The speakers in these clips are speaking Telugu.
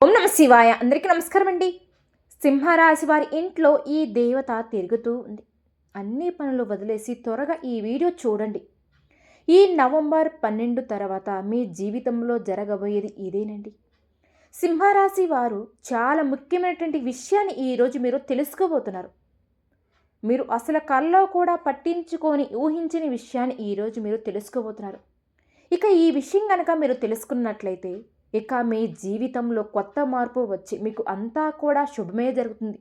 ఓం నమ శివాయ. అందరికీ నమస్కారం అండి సింహరాశి వారి ఇంట్లో ఈ దేవత తిరుగుతూ ఉంది. అన్ని పనులు వదిలేసి త్వరగా ఈ వీడియో చూడండి. ఈ నవంబర్ పన్నెండు తర్వాత మీ జీవితంలో జరగబోయేది ఇదేనండి. సింహరాశి వారు చాలా ముఖ్యమైనటువంటి విషయాన్ని ఈరోజు మీరు తెలుసుకోబోతున్నారు. మీరు అసలు కల్లో కూడా పట్టించుకొని ఊహించని విషయాన్ని ఈరోజు మీరు తెలుసుకోబోతున్నారు. ఇక ఈ విషయం కనుక మీరు తెలుసుకున్నట్లయితే ఇక మీ జీవితంలో కొత్త మార్పు వచ్చి మీకు అంతా కూడా శుభమే జరుగుతుంది.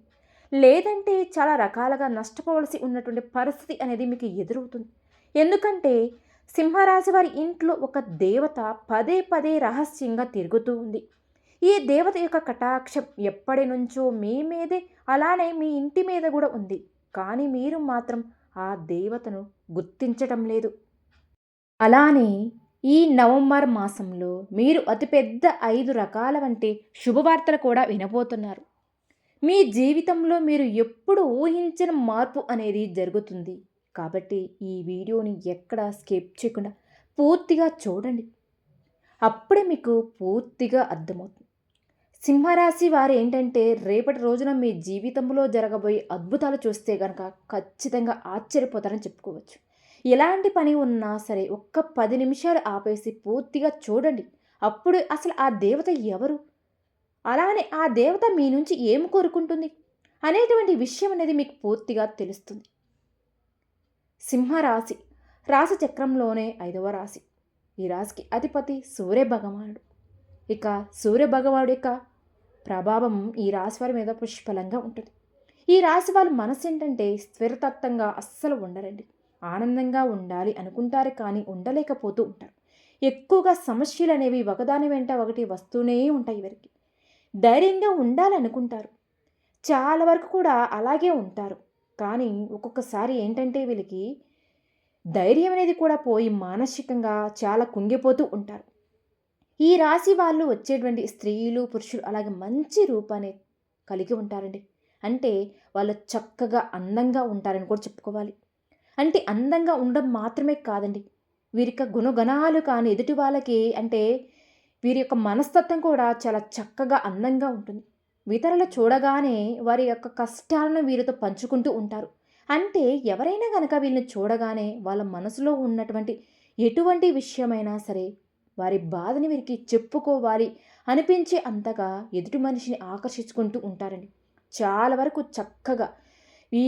లేదంటే చాలా రకాలుగా నష్టపోవలసి ఉన్నటువంటి పరిస్థితి అనేది మీకు ఎదురవుతుంది. ఎందుకంటే సింహరాశి వారి ఇంట్లో ఒక దేవత పదే పదే రహస్యంగా తిరుగుతూ ఉంది. ఈ దేవత యొక్క కటాక్షం ఎప్పటి నుంచో మీ మీదే అలానే మీ ఇంటి మీద కూడా ఉంది. కానీ మీరు మాత్రం ఆ దేవతను గుర్తించటం లేదు. అలానే ఈ నవంబర్ మాసంలో మీరు అతిపెద్ద ఐదు రకాల వంటి శుభవార్తలు కూడా వినబోతున్నారు. మీ జీవితంలో మీరు ఎప్పుడు ఊహించిన మార్పు అనేది జరుగుతుంది. కాబట్టి ఈ వీడియోని ఎక్కడ స్కిప్ చేయకుండా పూర్తిగా చూడండి. అప్పుడే మీకు పూర్తిగా అర్థమవుతుంది. సింహరాశి వారు ఏంటంటే రేపటి రోజున మీ జీవితంలో జరగబోయే అద్భుతాలు చూస్తే కనుక ఖచ్చితంగా ఆశ్చర్యపోతారని చెప్పుకోవచ్చు. ఎలాంటి పని ఉన్నా సరే ఒక్క పది నిమిషాలు ఆపేసి పూర్తిగా చూడండి. అప్పుడు అసలు ఆ దేవత ఎవరు? అలానే ఆ దేవత మీ నుంచి ఏం కోరుకుంటుంది? అనేటువంటి విషయం అనేది మీకు పూర్తిగా తెలుస్తుంది. సింహరాశి రాశి చక్రంలోనే ఐదవ రాశి. ఈ రాశికి అధిపతి సూర్య భగవానుడు ఇక సూర్య భగవానుడు యొక్క ప్రభావం ఈ రాశి వారి మీద పుష్కలంగా ఉంటుంది. ఈ రాశి వాళ్ళ మనసు ఏంటంటే స్థిరతత్వంగా అస్సలు ఉండరండి. ఆనందంగా ఉండాలి అనుకుంటారు కానీ ఉండలేకపోతూ ఉంటారు. ఎక్కువగా సమస్యలు అనేవి ఒకదాని వెంట ఒకటి వస్తూనే ఉంటాయి వీరికి. ధైర్యంగా ఉండాలనుకుంటారు. చాలా వరకు కూడా అలాగే ఉంటారు. కానీ ఒక్కొక్కసారి ఏంటంటే వీళ్ళకి ధైర్యం అనేది కూడా పోయి మానసికంగా చాలా కుంగిపోతూ ఉంటారు. ఈ రాశి వాళ్ళు వచ్చేటువంటి స్త్రీలు పురుషులు అలాగే మంచి రూపాన్ని కలిగి ఉంటారండి. అంటే వాళ్ళు చక్కగా అందంగా ఉంటారని కూడా చెప్పుకోవాలి. అంటే అందంగా ఉండడం మాత్రమే కాదండి. వీరి యొక్క గుణగణాలు కానీ ఎదుటి వాళ్ళకి అంటే వీరి యొక్క మనస్తత్వం కూడా చాలా చక్కగా అందంగా ఉంటుంది. ఇతరులు చూడగానే వారి యొక్క కష్టాలను వీరితో పంచుకుంటూ ఉంటారు. అంటే ఎవరైనా కనుక వీళ్ళని చూడగానే వాళ్ళ మనసులో ఉన్నటువంటి ఎటువంటి విషయమైనా సరే వారి బాధని వీరికి చెప్పుకోవాలి అనిపించే అంతగా ఎదుటి మనిషిని ఆకర్షించుకుంటూ ఉంటారండి. చాలా వరకు చక్కగా ఈ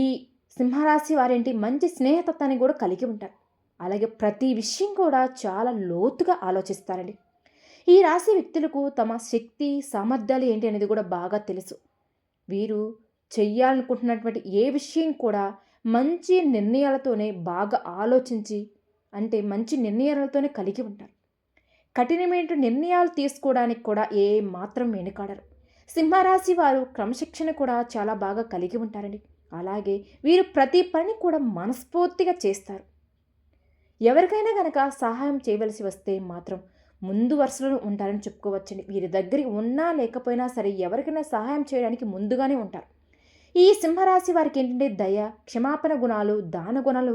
సింహరాశి వారేంటి మంచి స్నేహతత్వాన్ని కూడా కలిగి ఉంటారు. అలాగే ప్రతి విషయం కూడా చాలా లోతుగా ఆలోచిస్తారండి. ఈ రాశి వ్యక్తులకు తమ శక్తి సామర్థ్యాలు ఏంటి అనేది కూడా బాగా తెలుసు. వీరు చెయ్యాలనుకుంటున్నటువంటి ఏ విషయం కూడా మంచి నిర్ణయాలతోనే బాగా ఆలోచించి అంటే మంచి నిర్ణయాలతోనే కలిగి ఉంటారు. కఠినమైన నిర్ణయాలు తీసుకోవడానికి కూడా ఏ మాత్రం వెనుకాడరు. సింహరాశి వారు క్రమశిక్షణ కూడా చాలా బాగా కలిగి ఉంటారండి. అలాగే వీరు ప్రతి పని కూడా మనస్ఫూర్తిగా చేస్తారు. ఎవరికైనా కనుక సహాయం చేయవలసి వస్తే మాత్రం ముందు వరుసలో ఉంటారని చెప్పుకోవచ్చండి. వీరి దగ్గర ఉన్నా లేకపోయినా సరే ఎవరికైనా సహాయం చేయడానికి ముందుగానే ఉంటారు. ఈ సింహరాశి వారికి ఏంటంటే దయ క్షమాపణ గుణాలు దాన గుణాలు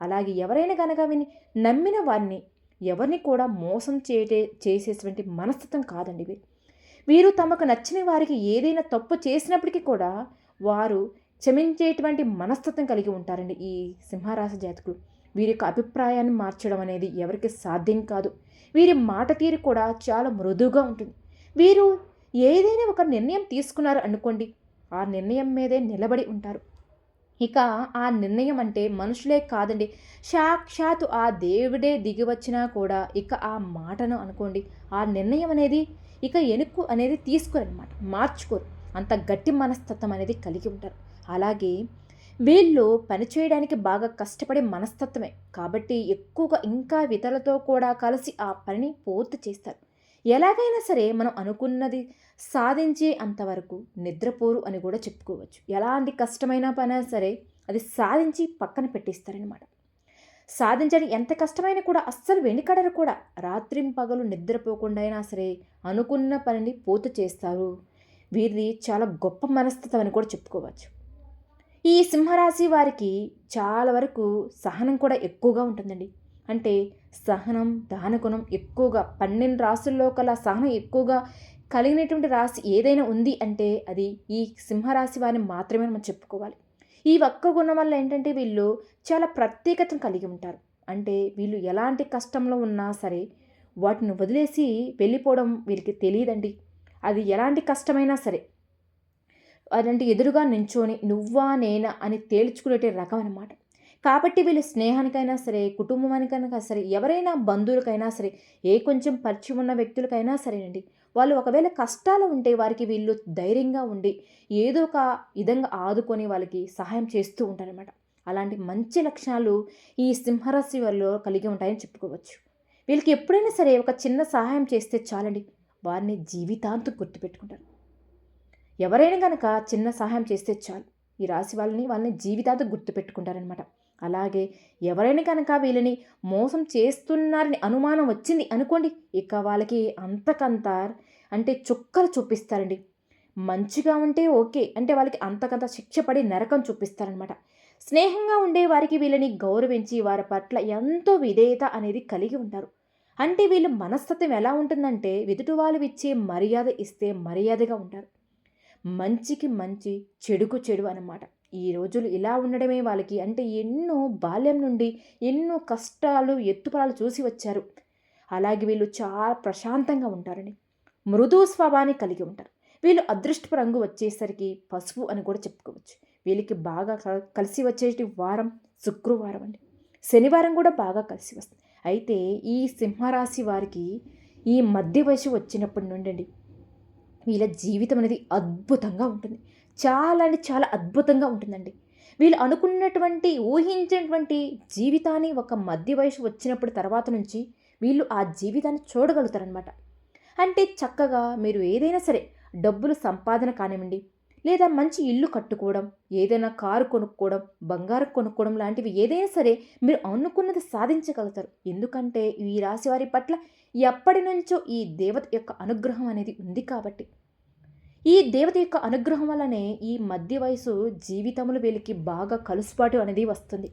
అలాగే ఎవరైనా కనుక విని నమ్మిన వారిని ఎవరిని కూడా మోసం చేయటే చేసేటువంటి మనస్తత్వం కాదండి వీరు వీరు తమకు నచ్చిన వారికి ఏదైనా తప్పు చేసినప్పటికీ కూడా వారు క్షమించేటువంటి మనస్తత్వం కలిగి ఉంటారండి ఈ సింహరాశి జాతకులు. వీరి యొక్క అభిప్రాయాన్ని మార్చడం అనేది ఎవరికి సాధ్యం కాదు. వీరి మాట తీరు కూడా చాలా మృదువుగా ఉంటుంది. వీరు ఏదైనా ఒక నిర్ణయం తీసుకున్నారు అనుకోండి ఆ నిర్ణయం మీదే నిలబడి ఉంటారు. ఇక ఆ నిర్ణయం అంటే మనుషులే కాదండి. సాక్షాత్తు ఆ దేవుడే దిగి వచ్చినా కూడా ఇక ఆ మాటను అనుకోండి ఆ నిర్ణయం అనేది ఇక ఎనుక్కు అనేది తీసుకోరనమాట మార్చుకోరు. అంత గట్టి మనస్తత్వం అనేది కలిగి ఉంటారు. అలాగే వీళ్ళు పనిచేయడానికి బాగా కష్టపడే మనస్తత్వమే. కాబట్టి ఎక్కువగా ఇంకా ఇతరులతో కూడా కలిసి ఆ పనిని పూర్తి చేస్తారు. ఎలాగైనా సరే మనం అనుకున్నది సాధించే అంతవరకు నిద్రపోరు అని కూడా చెప్పుకోవచ్చు. ఎలాంటి కష్టమైన పని సరే అది సాధించి పక్కన పెట్టిస్తారనమాట సాధించడానికి ఎంత కష్టమైనా కూడా అస్సలు వెనుకడరు కూడా. రాత్రిం పగలు నిద్రపోకుండా అయినా సరే అనుకున్న పనిని పూర్తి చేస్తారు. వీరిది చాలా గొప్ప మనస్తత్వం అని కూడా చెప్పుకోవచ్చు. ఈ సింహరాశి వారికి చాలా వరకు సహనం కూడా ఎక్కువగా ఉంటుందండి. అంటే సహనం దానగుణం ఎక్కువగా పన్నెండు రాసుల్లో కల్లా సహనం ఎక్కువగా కలిగినటువంటి రాశి ఏదైనా ఉంది అంటే అది ఈ సింహరాశి వారిని మాత్రమే మనం చెప్పుకోవాలి. ఈ ఒక్క గుణం వల్ల ఏంటంటే వీళ్ళు చాలా ప్రత్యేకతను కలిగి ఉంటారు. అంటే వీళ్ళు ఎలాంటి కష్టంలో ఉన్నా సరే వాటిని వదిలేసి వెళ్ళిపోవడం వీరికి తెలియదండి. అది ఎలాంటి కష్టమైనా సరే అదంటే ఎదురుగా నించొని నువ్వా నేనా అని తేల్చుకునే రకం అనమాట కాబట్టి వీళ్ళు స్నేహానికైనా సరే కుటుంబానికైనా సరే ఎవరైనా బంధువులకైనా సరే ఏ కొంచెం పరిచయం ఉన్న వ్యక్తులకైనా సరేనండి. వాళ్ళు ఒకవేళ కష్టాలు ఉంటే వారికి వీళ్ళు ధైర్యంగా ఉండి ఏదో ఒక విధంగా ఆదుకొని వాళ్ళకి సహాయం చేస్తూ ఉంటారనమాట అలాంటి మంచి లక్షణాలు ఈ సింహరాశి వారిలో కలిగి ఉంటాయని చెప్పుకోవచ్చు. వీళ్ళకి ఎప్పుడైనా సరే ఒక చిన్న సహాయం చేస్తే చాలండి. వారిని జీవితాంతం గుర్తుపెట్టుకుంటారు. ఎవరైనా కనుక చిన్న సహాయం చేస్తే చాలు. ఈ రాశి వాళ్ళని వాళ్ళని జీవితాంతం గుర్తుపెట్టుకుంటారనమాట అలాగే ఎవరైనా కనుక వీళ్ళని మోసం చేస్తున్నారని అనుమానం వచ్చింది అనుకోండి ఇక వాళ్ళకి అంతకంత అంటే చుక్కలు చూపిస్తారండి. మంచిగా ఉంటే ఓకే అంటే వాళ్ళకి అంతకంత శిక్ష పడి నరకం చూపిస్తారనమాట స్నేహంగా ఉండే వారికి వీళ్ళని గౌరవించి వారి పట్ల ఎంతో విధేయత అనేది కలిగి ఉంటారు. అంటే వీళ్ళు మనస్తత్వం ఎలా ఉంటుందంటే ఎదుటి వాళ్ళు ఇచ్చే మర్యాద ఇస్తే మర్యాదగా ఉంటారు. మంచికి మంచి చెడుకు చెడు అనమాట ఈ రోజులు ఇలా ఉండడమే వాళ్ళకి. అంటే ఎన్నో బాల్యం నుండి ఎన్నో కష్టాలు ఎత్తుపరాలు చూసి వచ్చారు. అలాగే వీళ్ళు చాలా ప్రశాంతంగా ఉంటారని మృదు స్వభావాన్ని కలిగి ఉంటారు. వీళ్ళు అదృష్టపు రంగు వచ్చేసరికి పసుపు అని కూడా చెప్పుకోవచ్చు. వీళ్ళకి బాగా కలిసి వచ్చేటి వారం శుక్రవారం అండి. శనివారం కూడా బాగా కలిసి వస్తుంది. అయితే ఈ సింహరాశి వారికి ఈ మధ్య వయసు వచ్చినప్పటి నుండి అండి వీళ్ళ జీవితం అనేది అద్భుతంగా ఉంటుంది. చాలా అంటే చాలా అద్భుతంగా ఉంటుందండి. వీళ్ళు అనుకున్నటువంటి ఊహించినటువంటి జీవితాన్ని ఒక మధ్య వయసు వచ్చినప్పుడు తర్వాత నుంచి వీళ్ళు ఆ జీవితాన్ని చూడగలుగుతారనమాట అంటే చక్కగా మీరు ఏదైనా సరే డబ్బులు సంపాదన కానివ్వండి లేదా మంచి ఇల్లు కట్టుకోవడం ఏదైనా కారు కొనుక్కోవడం బంగారం కొనుక్కోవడం లాంటివి ఏదైనా సరే మీరు అనుకున్నది సాధించగలుగుతారు. ఎందుకంటే ఈ రాశి వారి పట్ల ఎప్పటి నుంచో ఈ దేవత యొక్క అనుగ్రహం అనేది ఉంది కాబట్టి. ఈ దేవత యొక్క అనుగ్రహం వల్లనే ఈ మధ్య వయసు జీవితంలో వీళ్ళకి బాగా కలుసుబాటు అనేది వస్తుంది.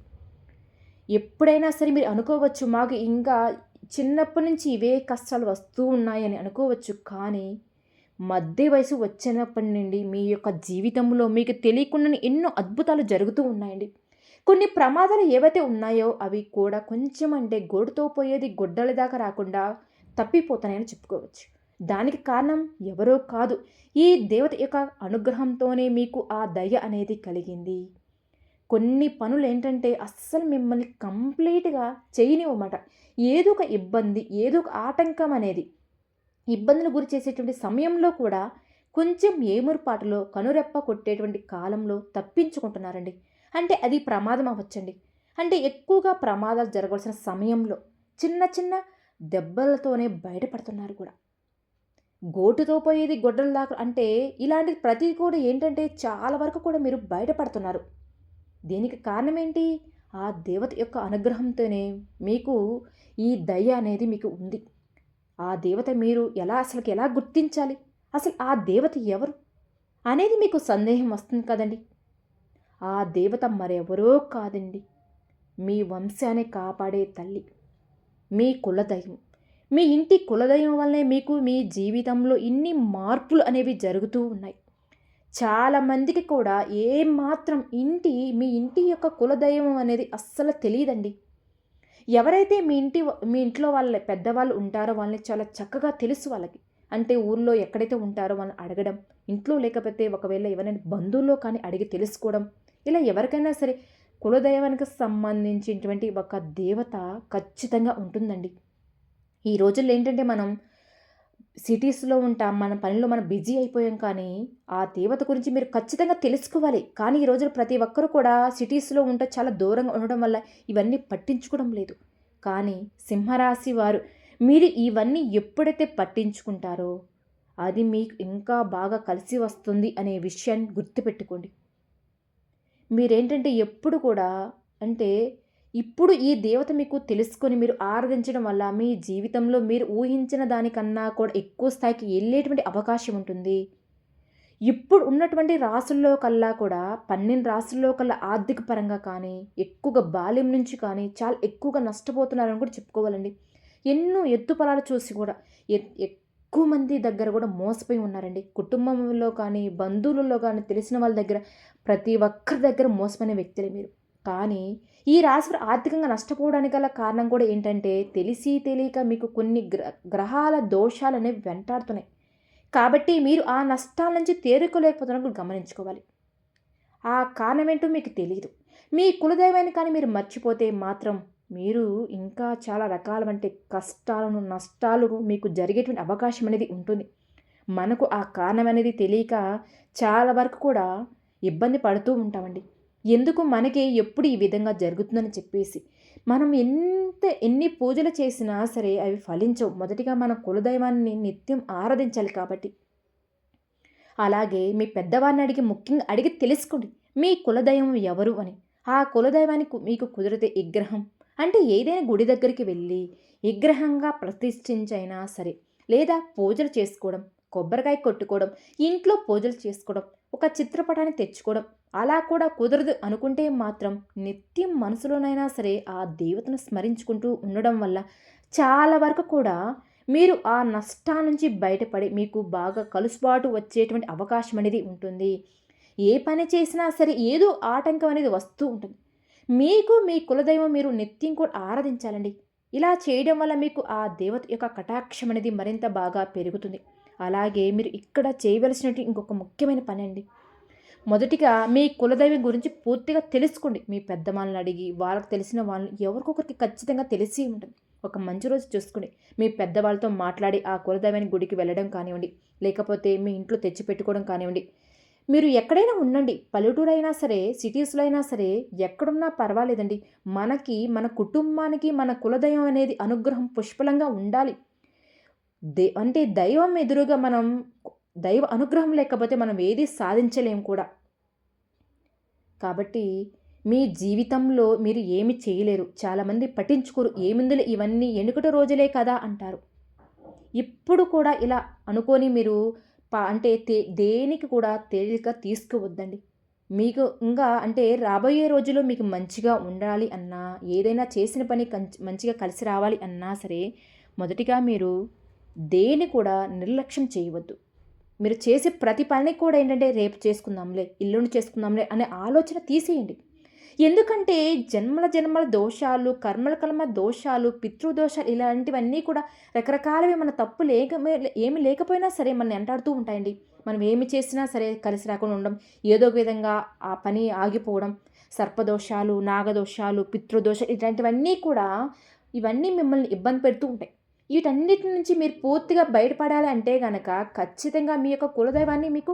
ఎప్పుడైనా సరే మీరు అనుకోవచ్చు మాకు ఇంకా చిన్నప్పటి నుంచి ఇవే కష్టాలు వస్తూ ఉన్నాయని అనుకోవచ్చు కానీ మధ్య వయసు వచ్చినప్పటి నుండి మీ యొక్క జీవితంలో మీకు తెలియకుండా ఎన్నో అద్భుతాలు జరుగుతూ ఉన్నాయండి. కొన్ని ప్రమాదాలు ఏవైతే ఉన్నాయో అవి కూడా కొంచెం అంటే గోడుతో పోయేది గొడ్డల దాకా రాకుండా తప్పిపోతాయని చెప్పుకోవచ్చు. దానికి కారణం ఎవరో కాదు. ఈ దేవత యొక్క అనుగ్రహంతోనే మీకు ఆ దయ అనేది కలిగింది. కొన్ని పనులు ఏంటంటే అస్సలు మిమ్మల్ని కంప్లీట్గా చేయనివ్వమాట. ఏదో ఒక ఇబ్బంది ఏదో ఒక ఆటంకం అనేది ఇబ్బందులు గురి చేసేటువంటి సమయంలో కూడా కొంచెం ఏమురుపాటులో కనురెప్ప కొట్టేటువంటి కాలంలో తప్పించుకుంటున్నారండి. అంటే అది ప్రమాదం అవ్వచ్చండి. అంటే ఎక్కువగా ప్రమాదాలు జరగవలసిన సమయంలో చిన్న చిన్న దెబ్బలతోనే బయటపడుతున్నారు కూడా. గోటుతో పోయేది గొడ్డల దాకా అంటే ఇలాంటి ప్రతి కూడా ఏంటంటే చాలా వరకు కూడా మీరు బయటపడుతున్నారు. దీనికి కారణం ఏంటి ఆ దేవత యొక్క అనుగ్రహంతోనే మీకు ఈ దయ అనేది మీకు ఉంది. ఆ దేవత మీరు ఎలా అసలుకి ఎలా గుర్తించాలి? అసలు ఆ దేవత ఎవరు? అనేది మీకు సందేహం వస్తుంది కదండి. ఆ దేవత మరెవరో కాదండి. మీ వంశాన్ని కాపాడే తల్లి మీ కులదైవం. మీ ఇంటి కులదైవం వల్లే మీకు మీ జీవితంలో ఇన్ని మార్పులు అనేవి జరుగుతూ ఉన్నాయి. చాలామందికి కూడా ఏమాత్రం ఇంటి మీ ఇంటి యొక్క కులదైవం అనేది అస్సలు తెలియదండి. ఎవరైతే మీ ఇంటి మీ ఇంట్లో వాళ్ళ పెద్దవాళ్ళు ఉంటారో వాళ్ళని చాలా చక్కగా తెలుసు వాళ్ళకి. అంటే ఊర్లో ఎక్కడైతే ఉంటారో వాళ్ళని అడగడం ఇంట్లో లేకపోతే ఒకవేళ ఎవరైనా బంధువుల్లో కానీ అడిగి తెలుసుకోవడం ఇలా ఎవరికైనా సరే కులదైవానికి సంబంధించినటువంటి ఒక దేవత ఖచ్చితంగా ఉంటుందండి. ఈ రోజుల్లో ఏంటంటే మనం సిటీస్లో ఉంటాం మన పనిలో మనం బిజీ అయిపోయాం కానీ ఆ దేవత గురించి మీరు ఖచ్చితంగా తెలుసుకోవాలి. కానీ ఈ రోజుల్లో ప్రతి ఒక్కరూ కూడా సిటీస్లో ఉంటే చాలా దూరంగా ఉండడం వల్ల ఇవన్నీ పట్టించుకోవడం లేదు. కానీ సింహరాశి వారు మీరు ఇవన్నీ ఎప్పుడైతే పట్టించుకుంటారో అది మీకు ఇంకా బాగా కలిసి వస్తుంది అనే విషయాన్ని గుర్తుపెట్టుకోండి. మీరేంటంటే ఎప్పుడు కూడా అంటే ఇప్పుడు ఈ దేవత మీకు తెలుసుకొని మీరు ఆరాధించడం వల్ల మీ జీవితంలో మీరు ఊహించిన దానికన్నా కూడా ఎక్కువ స్థాయికి వెళ్ళేటువంటి అవకాశం ఉంటుంది. ఇప్పుడు ఉన్నటువంటి రాసుల్లో కల్లా కూడా పన్నెండు రాసుల్లో కల్లా ఆర్థిక పరంగా కానీ ఎక్కువగా బాల్యం నుంచి కానీ చాలా ఎక్కువగా నష్టపోతున్నారని కూడా చెప్పుకోవాలండి. ఎన్నో ఎత్తుపలాలు చూసి కూడా ఎక్కువ మంది దగ్గర కూడా మోసపోయి ఉన్నారండి. కుటుంబంలో కానీ బంధువులలో కానీ తెలిసిన వాళ్ళ దగ్గర ప్రతి ఒక్కరి దగ్గర మోసపోయిన వ్యక్తులే మీరు. కానీ ఈ రాశివారు ఆర్థికంగా నష్టపోవడానికి గల కారణం కూడా ఏంటంటే తెలిసి తెలియక మీకు కొన్ని గ్ర గ్రహాల దోషాలు అనేవి వెంటాడుతున్నాయి. కాబట్టి మీరు ఆ నష్టాల నుంచి తేరుకోలేకపోతున్నప్పుడు గమనించుకోవాలి. ఆ కారణం ఏంటో మీకు తెలియదు మీ కులదైవాన్ని కానీ మీరు మర్చిపోతే మాత్రం మీరు ఇంకా చాలా రకాల వంటి కష్టాలను నష్టాలు మీకు జరిగేటువంటి అవకాశం అనేది ఉంటుంది. మనకు ఆ కారణం అనేది తెలియక చాలా వరకు కూడా ఇబ్బంది పడుతూ ఉంటామండి. ఎందుకు మనకి ఎప్పుడు ఈ విధంగా జరుగుతుందని చెప్పేసి. మనం ఎంత ఎన్ని పూజలు చేసినా సరే అవి ఫలించవు. మొదటిగా మన కులదైవాన్ని నిత్యం ఆరాధించాలి కాబట్టి. అలాగే మీ పెద్దవారిని అడిగి ముఖ్యంగా అడిగి తెలుసుకోండి మీ కులదైవం ఎవరు అని. ఆ కులదైవానికి మీకు కుదిరితే విగ్రహం అంటే ఏదైనా గుడి దగ్గరికి వెళ్ళి విగ్రహంగా ప్రతిష్ఠించైనా సరే లేదా పూజలు చేసుకోవడం కొబ్బరికాయ కొట్టుకోవడం ఇంట్లో పూజలు చేసుకోవడం ఒక చిత్రపటాన్ని తెచ్చుకోవడం అలా కూడా కుదరదు అనుకుంటే మాత్రం నిత్యం మనసులోనైనా సరే ఆ దేవతను స్మరించుకుంటూ ఉండడం వల్ల చాలా వరకు కూడా మీరు ఆ నష్టా నుంచి బయటపడి మీకు బాగా కలుసుబాటు వచ్చేటువంటి అవకాశం అనేది ఉంటుంది. ఏ పని చేసినా సరే ఏదో ఆటంకం అనేది వస్తూ ఉంటుంది. మీకు మీ కులదైవం మీరు నిత్యం కూడా ఆరాధించాలండి. ఇలా చేయడం వల్ల మీకు ఆ దేవత యొక్క కటాక్షం అనేది మరింత బాగా పెరుగుతుంది. అలాగే మీరు ఇక్కడ చేయవలసినటువంటి ఇంకొక ముఖ్యమైన పని అండి మొదటిగా మీ కులదైవం గురించి పూర్తిగా తెలుసుకోండి. మీ పెద్దవాళ్ళని అడిగి వాళ్ళకి తెలిసిన వాళ్ళని ఎవరికొకరికి ఖచ్చితంగా తెలిసి ఉంటుంది. ఒక మంచి రోజు చూసుకుని మీ పెద్దవాళ్ళతో మాట్లాడి ఆ కులదైవాన్ని గుడికి వెళ్ళడం కానివ్వండి లేకపోతే మీ ఇంట్లో తెచ్చిపెట్టుకోవడం కానివ్వండి. మీరు ఎక్కడైనా ఉండండి. పల్లెటూరు అయినా సరే సిటీస్లో అయినా సరే ఎక్కడున్నా పర్వాలేదండి. మనకి మన కుటుంబానికి మన కులదైవం అనేది అనుగ్రహం పుష్పలంగా ఉండాలి. దే అంటే దైవం ఎదురుగా మనం దైవ అనుగ్రహం లేకపోతే మనం ఏది సాధించలేం కూడా. కాబట్టి మీ జీవితంలో మీరు ఏమి చేయలేరు. చాలామంది పట్టించుకోరు. ఏముందులే ఇవన్నీ ఎన్నికటి రోజులే కదా అంటారు. ఇప్పుడు కూడా ఇలా అనుకొని మీరు పా అంటే తే దేనికి కూడా తేలిక తీసుకువద్దండి. మీకు ఇంకా అంటే రాబోయే రోజుల్లో మీకు మంచిగా ఉండాలి అన్నా ఏదైనా చేసిన పని మంచిగా కలిసి రావాలి అన్నా సరే మొదటిగా మీరు దేని కూడా నిర్లక్ష్యం చేయవద్దు. మీరు చేసే ప్రతి పని కూడా ఏంటంటే రేపు చేసుకుందాంలే ఇల్లుని చేసుకుందాంలే అనే ఆలోచన తీసేయండి. ఎందుకంటే జన్మల జన్మల దోషాలు కర్మల కర్మ దోషాలు పితృదోషాలు ఇలాంటివన్నీ కూడా రకరకాలవి మన తప్పు లేక ఏమి లేకపోయినా సరే మన ఎంటాడుతూ ఉంటాయండి. మనం ఏమి చేసినా సరే కలిసి రాకుండా ఉండడం ఏదో విధంగా ఆ పని ఆగిపోవడం సర్పదోషాలు నాగదోషాలు పితృదోషాలు ఇలాంటివన్నీ కూడా ఇవన్నీ మిమ్మల్ని ఇబ్బంది పెడుతూ ఉంటాయి. వీటన్నిటి నుంచి మీరు పూర్తిగా బయటపడాలి అంటే కనుక ఖచ్చితంగా మీ యొక్క కులదైవాన్ని మీకు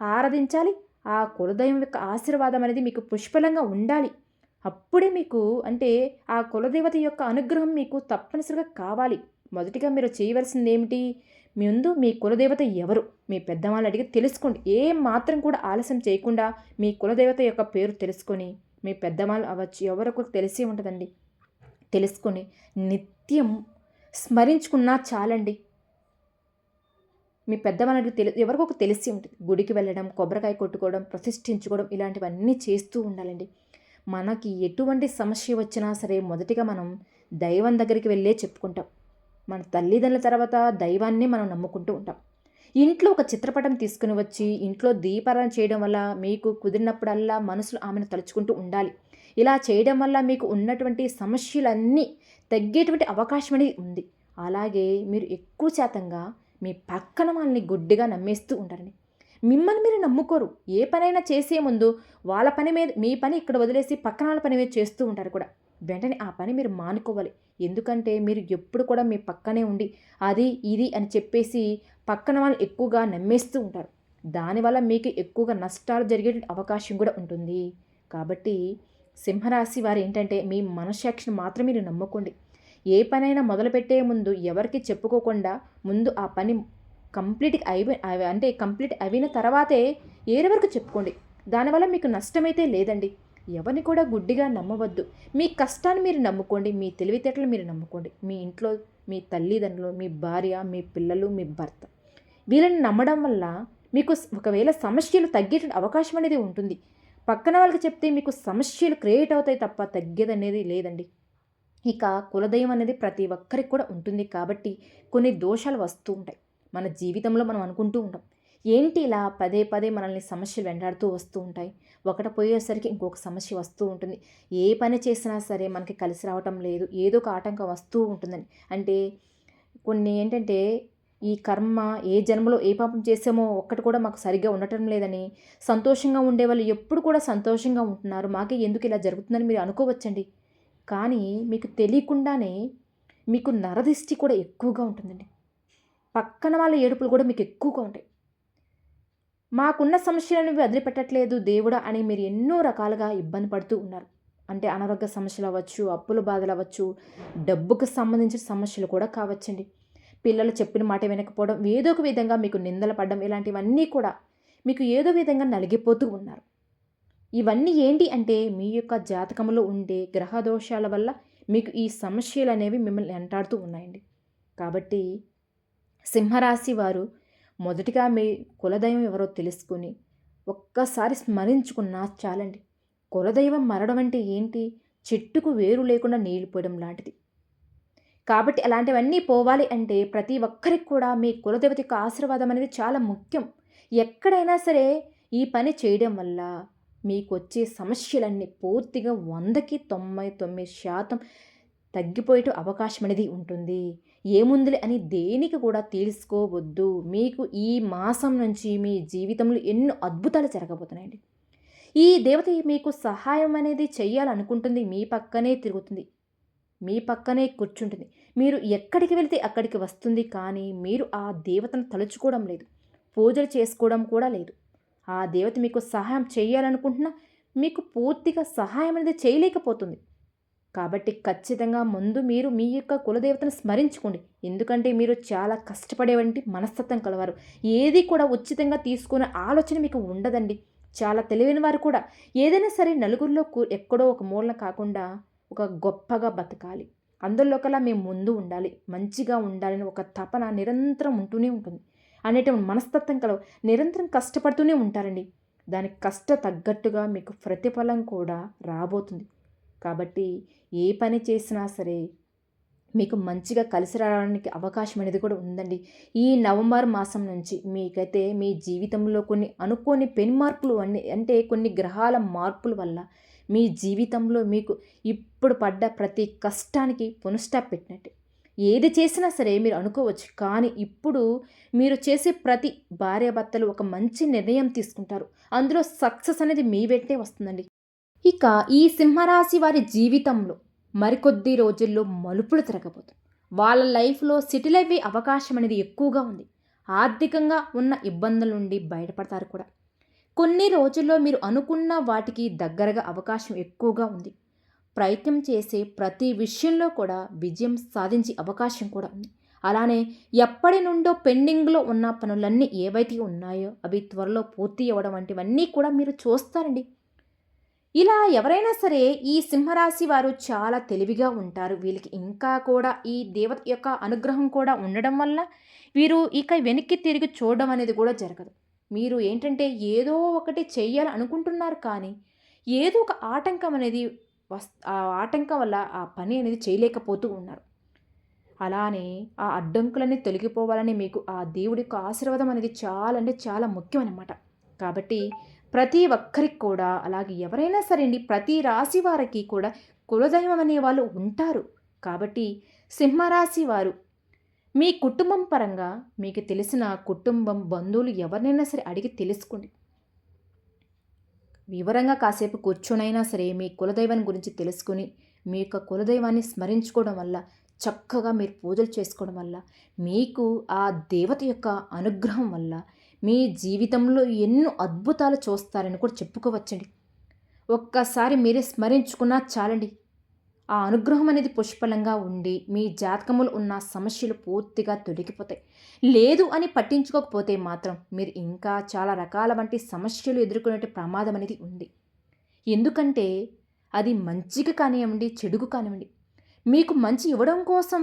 ఆరాధించాలి. ఆ కులదైవం యొక్క ఆశీర్వాదం అనేది మీకు పుష్పలంగా ఉండాలి. అప్పుడే మీకు అంటే ఆ కులదేవత యొక్క అనుగ్రహం మీకు తప్పనిసరిగా కావాలి. మొదటిగా మీరు చేయవలసింది ఏమిటి? ముందు మీ కులదేవత ఎవరు? మీ పెద్దవాళ్ళు అడిగి తెలుసుకోండి. ఏం మాత్రం కూడా ఆలస్యం చేయకుండా మీ కులదేవత యొక్క పేరు తెలుసుకొని మీ పెద్దవాళ్ళు అవ్వచ్చు ఎవరొకరు తెలిసి ఉంటుందండి. తెలుసుకొని నిత్యం స్మరించుకున్నా చాలండి. మీ పెద్దవాళ్ళకి తెలి ఎవరికొక తెలిసి ఉంటుంది. గుడికి వెళ్ళడం కొబ్బరికాయ కొట్టుకోవడం ప్రతిష్ఠించుకోవడం ఇలాంటివన్నీ చేస్తూ ఉండాలండి. మనకి ఎటువంటి సమస్య వచ్చినా సరే మొదటిగా మనం దైవం దగ్గరికి వెళ్ళే చెప్పుకుంటాం. మన తల్లిదండ్రుల తర్వాత దైవాన్ని మనం నమ్ముకుంటూ ఉంటాం. ఇంట్లో ఒక చిత్రపటం తీసుకుని వచ్చి ఇంట్లో దీపారాయణ చేయడం వల్ల మీకు కుదిరినప్పుడల్లా మనసులు ఆమెను తలుచుకుంటూ ఉండాలి. ఇలా చేయడం వల్ల మీకు ఉన్నటువంటి సమస్యలన్నీ తగ్గేటువంటి అవకాశం అనేది ఉంది. అలాగే మీరు ఎక్కువ శాతంగా మీ పక్కన వాళ్ళని గుడ్డిగా నమ్మేస్తూ ఉంటారని మిమ్మల్ని మీరు నమ్ముకోరు. ఏ పనైనా చేసే ముందు వాళ్ళ పని మీద మీ పని ఇక్కడ వదిలేసి పక్కన వాళ్ళ పని మీద చేస్తూ ఉంటారు కూడా. వెంటనే ఆ పని మీరు మానుకోవాలి. ఎందుకంటే మీరు ఎప్పుడు కూడా మీ పక్కనే ఉండి అది ఇది అని చెప్పేసి పక్కన వాళ్ళు ఎక్కువగా నమ్మేస్తూ ఉంటారు. దానివల్ల మీకు ఎక్కువగా నష్టాలు జరిగే అవకాశం కూడా ఉంటుంది. కాబట్టి సింహరాశి వారు ఏంటంటే మీ మనసాక్షిని మాత్రం మీరు నమ్ముకోండి. ఏ పనైనా మొదలుపెట్టే ముందు ఎవరికి చెప్పుకోకుండా ముందు ఆ పని కంప్లీట్ అయిపోయి అంటే కంప్లీట్ అయిన తర్వాతే ఏరే వరకు చెప్పుకోండి. దానివల్ల మీకు నష్టమైతే లేదండి. ఎవరిని కూడా గుడ్డిగా నమ్మవద్దు. మీ కష్టాన్ని మీరు నమ్ముకోండి. మీ తెలివితేటలు మీరు నమ్ముకోండి. మీ ఇంట్లో మీ తల్లిదండ్రులు మీ భార్య మీ పిల్లలు మీ భర్త వీళ్ళని నమ్మడం వల్ల మీకు ఒకవేళ సమస్యలు తగ్గేటువంటి అవకాశం అనేది ఉంటుంది. పక్కన వాళ్ళకి చెప్తే మీకు సమస్యలు క్రియేట్ అవుతాయి తప్ప తగ్గేదనేది లేదండి. ఇక కులదైవం అనేది ప్రతి ఒక్కరికి కూడా ఉంటుంది కాబట్టి కొన్ని దోషాలు వస్తూ ఉంటాయి. మన జీవితంలో మనం అనుకుంటూ ఉంటాం. ఏంటి ఇలా పదే పదే మనల్ని సమస్యలు వెంటాడుతూ వస్తూ ఉంటాయి? ఒకటి పోయేసరికి ఇంకొక సమస్య వస్తూ ఉంటుంది. ఏ పని చేసినా సరే మనకి కలిసి రావటం లేదు. ఏదో ఒక ఆటంకం వస్తూ ఉంటుందని. అంటే కొన్ని ఏంటంటే ఈ కర్మ ఏ జన్మలో ఏ పాపం చేసామో ఒక్కటి కూడా మాకు సరిగ్గా ఉండటం లేదని సంతోషంగా ఉండేవాళ్ళు ఎప్పుడు కూడా సంతోషంగా ఉంటున్నారు. మాకే ఎందుకు ఇలా జరుగుతుందని మీరు అనుకోవచ్చండి. కానీ మీకు తెలియకుండానే మీకు నరదిష్టి కూడా ఎక్కువగా ఉంటుందండి. పక్కన వాళ్ళ ఏడుపులు కూడా మీకు ఎక్కువగా ఉంటాయి. మాకున్న సమస్యలను వదిలిపెట్టట్లేదు దేవుడా అని మీరు ఎన్నో రకాలుగా ఇబ్బంది పడుతూ ఉన్నారు. అంటే అనారోగ్య సమస్యలు అవ్వచ్చు అప్పుల బాధలు అవ్వచ్చు డబ్బుకు సంబంధించిన సమస్యలు కూడా కావచ్చండి. పిల్లలు చెప్పిన మాట వినకపోవడం ఏదో ఒక విధంగా మీకు నిందలు పడడం ఇలాంటివన్నీ కూడా మీకు ఏదో విధంగా నలిగిపోతూ ఉన్నారు. ఇవన్నీ ఏంటి అంటే మీ యొక్క జాతకంలో ఉండే గ్రహ దోషాల వల్ల మీకు ఈ సమస్యలు అనేవి మిమ్మల్ని వెంటాడుతూ ఉన్నాయండి. కాబట్టి సింహరాశి వారు మొదటిగా మీ కులదైవం ఎవరో తెలుసుకుని ఒక్కసారి స్మరించుకున్నా చాలండి. కులదైవం మరడం అంటే ఏంటి? చెట్టుకు వేరు లేకుండా నీళ్ళు పోయడం లాంటిది. కాబట్టి అలాంటివన్నీ పోవాలి అంటే ప్రతి ఒక్కరికి కూడా మీ కులదేవత యొక్క ఆశీర్వాదం అనేది చాలా ముఖ్యం. ఎక్కడైనా సరే ఈ పని చేయడం వల్ల మీకు వచ్చే సమస్యలన్నీ పూర్తిగా వందకి తొంభై తొమ్మిది శాతం తగ్గిపోయే అవకాశం అనేది ఉంటుంది. ఏముందిలే అని దేనికి కూడా తెలుసుకోవద్దు మీకు ఈ మాసం నుంచి మీ జీవితంలో ఎన్నో అద్భుతాలు జరగబోతున్నాయండి. ఈ దేవత మీకు సహాయం అనేది చేయాలనుకుంటుంది. మీ పక్కనే తిరుగుతుంది. మీ పక్కనే కూర్చుంటుంది. మీరు ఎక్కడికి వెళితే అక్కడికి వస్తుంది కానీ మీరు ఆ దేవతను తలుచుకోవడం లేదు. పూజలు చేసుకోవడం కూడా లేదు. ఆ దేవత మీకు సహాయం చేయాలనుకుంటున్నా మీకు పూర్తిగా సహాయం అనేది చేయలేకపోతుంది. కాబట్టి ఖచ్చితంగా ముందు మీరు మీ యొక్క కులదేవతను స్మరించుకోండి. ఎందుకంటే మీరు చాలా కష్టపడేవంటి మనస్తత్వం కలవారు. ఏది కూడా ఉచితంగా తీసుకునే ఆలోచన మీకు ఉండదండి. చాలా తెలివైన వారు కూడా. ఏదైనా సరే నలుగురిలో ఎక్కడో ఒక మూలన కాకుండా ఒక గొప్పగా బతకాలి. అందులోకలా మేము ముందు ఉండాలి. మంచిగా ఉండాలని ఒక తపన నిరంతరం ఉంటూనే ఉంటుంది. అనేటువంటి మనస్తత్వం కలవు నిరంతరం కష్టపడుతూనే ఉంటారండి. దానికి కష్ట తగ్గట్టుగా మీకు ప్రతిఫలం కూడా రాబోతుంది. కాబట్టి ఏ పని చేసినా సరే మీకు మంచిగా కలిసి రావడానికి అవకాశం అనేది కూడా ఉందండి. ఈ నవంబర్ మాసం నుంచి మీకైతే మీ జీవితంలో కొన్ని అనుకోని పెను మార్పులు అన్ని అంటే కొన్ని గ్రహాల మార్పుల వల్ల మీ జీవితంలో మీకు ఇప్పుడు పడ్డ ప్రతి కష్టానికి పునఃస్టాప్ పెట్టినట్టే. ఏది చేసినా సరే మీరు అనుకోవచ్చు కానీ ఇప్పుడు మీరు చేసే ప్రతి భార్యాభర్తలు ఒక మంచి నిర్ణయం తీసుకుంటారు. అందులో సక్సెస్ అనేది మీ వెంటే వస్తుందండి. ఇక ఈ సింహరాశి వారి జీవితంలో మరికొద్ది రోజుల్లో మలుపులు తిరగబోతుంది. వాళ్ళ లైఫ్లో సెటిల్ అయ్యే అవకాశం అనేది ఎక్కువగా ఉంది. ఆర్థికంగా ఉన్న ఇబ్బందుల నుండి బయటపడతారు కూడా. కొన్ని రోజుల్లో మీరు అనుకున్న వాటికి దగ్గరగా అవకాశం ఎక్కువగా ఉంది. ప్రయత్నం చేసే ప్రతి విషయంలో కూడా విజయం సాధించే అవకాశం కూడా ఉంది. అలానే ఎప్పటి నుండో పెండింగ్లో ఉన్న పనులన్నీ ఏవైతే ఉన్నాయో అవి త్వరలో పూర్తి అవ్వడం వంటివన్నీ కూడా మీరు చూస్తారండి. ఇలా ఎవరైనా సరే ఈ సింహరాశి వారు చాలా తెలివిగా ఉంటారు. వీళ్ళకి ఇంకా కూడా ఈ దేవత యొక్క అనుగ్రహం కూడా ఉండడం వల్ల వీరు ఇక వెనక్కి తిరిగి చూడడం అనేది కూడా జరగదు. మీరు ఏంటంటే ఏదో ఒకటి చేయాలనుకుంటున్నారు కానీ ఏదో ఒక ఆటంకం అనేది వస్ ఆ ఆటంకం వల్ల ఆ పని అనేది చేయలేకపోతూ ఉన్నారు. అలానే ఆ అడ్డంకులన్నీ తొలగిపోవాలని మీకు ఆ దేవుడి యొక్క ఆశీర్వాదం అనేది చాలా అంటే చాలా ముఖ్యం అన్నమాట కాబట్టి ప్రతి ఒక్కరికి కూడా అలాగే ఎవరైనా సరే అండి ప్రతి రాశి వారికి కూడా కులదైవం అనే వాళ్ళు ఉంటారు. కాబట్టి సింహరాశి వారు మీ కుటుంబం పరంగా మీకు తెలిసిన కుటుంబం బంధువులు ఎవరినైనా సరే అడిగి తెలుసుకోండి. వివరంగా కాసేపు కూర్చొనైనా సరే మీ కులదైవం గురించి తెలుసుకుని మీ యొక్క కులదైవాన్ని స్మరించుకోవడం వల్ల చక్కగా మీరు పూజలు చేసుకోవడం వల్ల మీకు ఆ దేవత యొక్క అనుగ్రహం వల్ల మీ జీవితంలో ఎన్నో అద్భుతాలు చూస్తారని కూడా చెప్పుకోవచ్చండి. ఒక్కసారి మీరే స్మరించుకున్నా చాలండి. ఆ అనుగ్రహం అనేది పుష్పలంగా ఉండి మీ జాతకములు ఉన్న సమస్యలు పూర్తిగా తొలగిపోతాయి. లేదు అని పట్టించుకోకపోతే మాత్రం మీరు ఇంకా చాలా రకాల వంటి సమస్యలు ఎదుర్కొనే ప్రమాదం అనేది ఉంది. ఎందుకంటే అది మంచిగా కానివ్వండి చెడుకు కానివ్వండి. మీకు మంచి ఇవ్వడం కోసం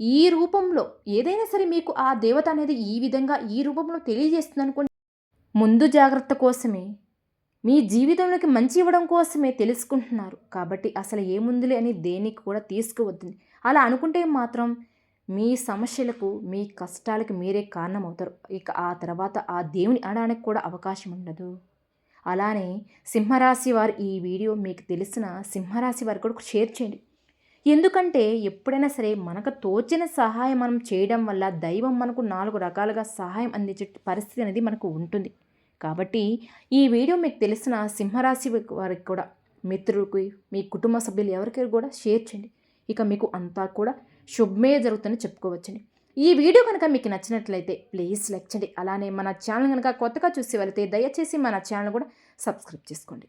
ఈ రూపంలో ఏదైనా సరే మీకు ఆ దేవత అనేది ఈ విధంగా ఈ రూపంలో తెలియజేస్తుంది అనుకోండి ముందు జాగ్రత్త కోసమే మీ జీవితంలోకి మంచి ఇవ్వడం కోసమే తెలుసుకుంటున్నారు. కాబట్టి అసలు ఏముందిలే అని దేనికి కూడా తీసుకువద్దుంది అలా అనుకుంటే మాత్రం మీ సమస్యలకు మీ కష్టాలకు మీరే కారణమవుతారు. ఇక ఆ తర్వాత ఆ దేవుని అనడానికి కూడా అవకాశం ఉండదు. అలానే సింహరాశి వారు ఈ వీడియో మీకు తెలిసిన సింహరాశి వారు కూడా షేర్ చేయండి. ఎందుకంటే ఎప్పుడైనా సరే మనకు తోచిన సహాయం మనం చేయడం వల్ల దైవం మనకు నాలుగు రకాలుగా సహాయం అందించే పరిస్థితి అనేది మనకు ఉంటుంది. కాబట్టి ఈ వీడియో మీకు తెలిసిన సింహరాశి వారికి కూడా మిత్రులకి మీ కుటుంబ సభ్యులు ఎవరికైనా కూడా షేర్ చేయండి. ఇక మీకు అంతా కూడా శుభమే జరుగుతుందని చెప్పుకోవచ్చండి. ఈ వీడియో కనుక మీకు నచ్చినట్లయితే ప్లీజ్ లైక్ చేయండి. అలానే మన ఛానల్ కనుక కొత్తగా చూసి వెళితే దయచేసి మన ఛానల్ కూడా సబ్స్క్రైబ్ చేసుకోండి.